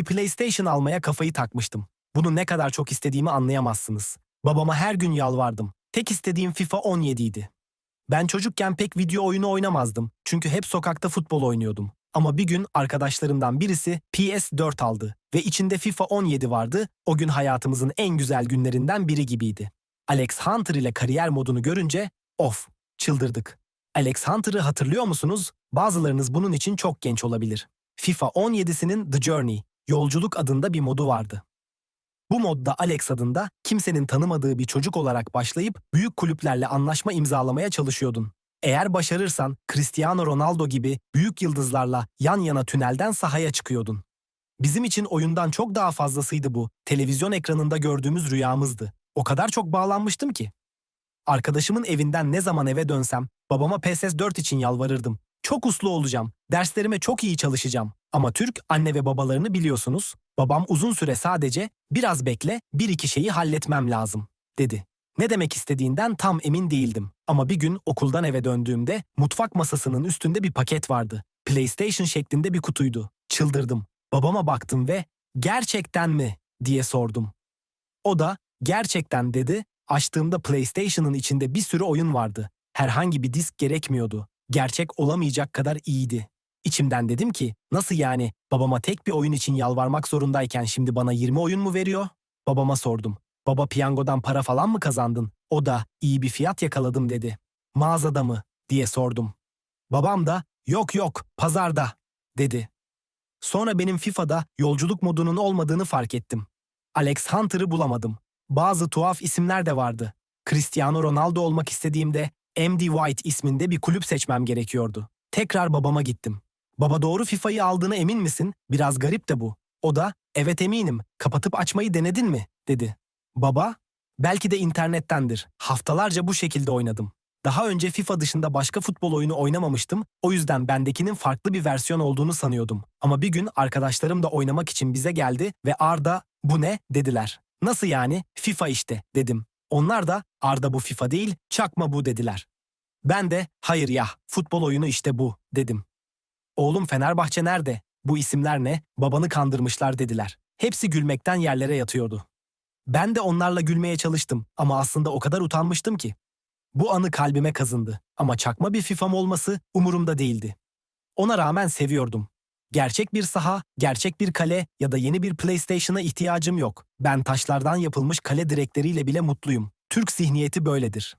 Bir PlayStation almaya kafayı takmıştım. Bunu ne kadar çok istediğimi anlayamazsınız. Babama her gün yalvardım. Tek istediğim FIFA 17 idi. Ben çocukken pek video oyunu oynamazdım. Çünkü hep sokakta futbol oynuyordum. Ama bir gün arkadaşlarımdan birisi PS4 aldı ve içinde FIFA 17 vardı. O gün hayatımızın en güzel günlerinden biri gibiydi. Alex Hunter ile kariyer modunu görünce of çıldırdık. Alex Hunter'ı hatırlıyor musunuz? Bazılarınız bunun için çok genç olabilir. FIFA 17'sinin The Journey, Yolculuk adında bir modu vardı. Bu modda Alex adında kimsenin tanımadığı bir çocuk olarak başlayıp büyük kulüplerle anlaşma imzalamaya çalışıyordun. Eğer başarırsan Cristiano Ronaldo gibi büyük yıldızlarla yan yana tünelden sahaya çıkıyordun. Bizim için oyundan çok daha fazlasıydı bu. Televizyon ekranında gördüğümüz rüyamızdı. O kadar çok bağlanmıştım ki. Arkadaşımın evinden ne zaman eve dönsem babama PS4 için yalvarırdım. Çok uslu olacağım, derslerime çok iyi çalışacağım. Ama Türk anne ve babalarını biliyorsunuz. Babam uzun süre sadece biraz bekle, bir iki şeyi halletmem lazım, dedi. Ne demek istediğinden tam emin değildim. Ama bir gün okuldan eve döndüğümde mutfak masasının üstünde bir paket vardı. PlayStation şeklinde bir kutuydu. Çıldırdım. Babama baktım ve gerçekten mi diye sordum. O da gerçekten dedi. Açtığımda PlayStation'ın içinde bir sürü oyun vardı. Herhangi bir disk gerekmiyordu. Gerçek olamayacak kadar iyiydi. İçimden dedim ki nasıl yani babama tek bir oyun için yalvarmak zorundayken şimdi bana 20 oyun mu veriyor? Babama sordum. Baba piyangodan para falan mı kazandın? O da iyi bir fiyat yakaladım dedi. Mağazada mı? diye sordum. Babam da yok yok pazarda dedi. Sonra benim FIFA'da yolculuk modunun olmadığını fark ettim. Alex Hunter'ı bulamadım. Bazı tuhaf isimler de vardı. Cristiano Ronaldo olmak istediğimde MD White isminde bir kulüp seçmem gerekiyordu. Tekrar babama gittim. Baba doğru FIFA'yı aldığına emin misin? Biraz garip de bu. O da evet eminim kapatıp açmayı denedin mi? dedi. Baba belki de internettendir. Haftalarca bu şekilde oynadım. Daha önce FIFA dışında başka futbol oyunu oynamamıştım. O yüzden bendekinin farklı bir versiyon olduğunu sanıyordum. Ama bir gün arkadaşlarım da oynamak için bize geldi ve Arda bu ne dediler. Nasıl yani? FIFA işte dedim. Onlar da Arda bu FIFA değil, çakma bu dediler. Ben de hayır ya, futbol oyunu işte bu dedim. Oğlum Fenerbahçe nerede? Bu isimler ne? Babanı kandırmışlar dediler. Hepsi gülmekten yerlere yatıyordu. Ben de onlarla gülmeye çalıştım ama aslında o kadar utanmıştım ki. Bu anı kalbime kazındı ama çakma bir FIFA'm olması umurumda değildi. Ona rağmen seviyordum. Gerçek bir saha, gerçek bir kale ya da yeni bir PlayStation'a ihtiyacım yok. Ben taşlardan yapılmış kale direkleriyle bile mutluyum. Türk zihniyeti böyledir.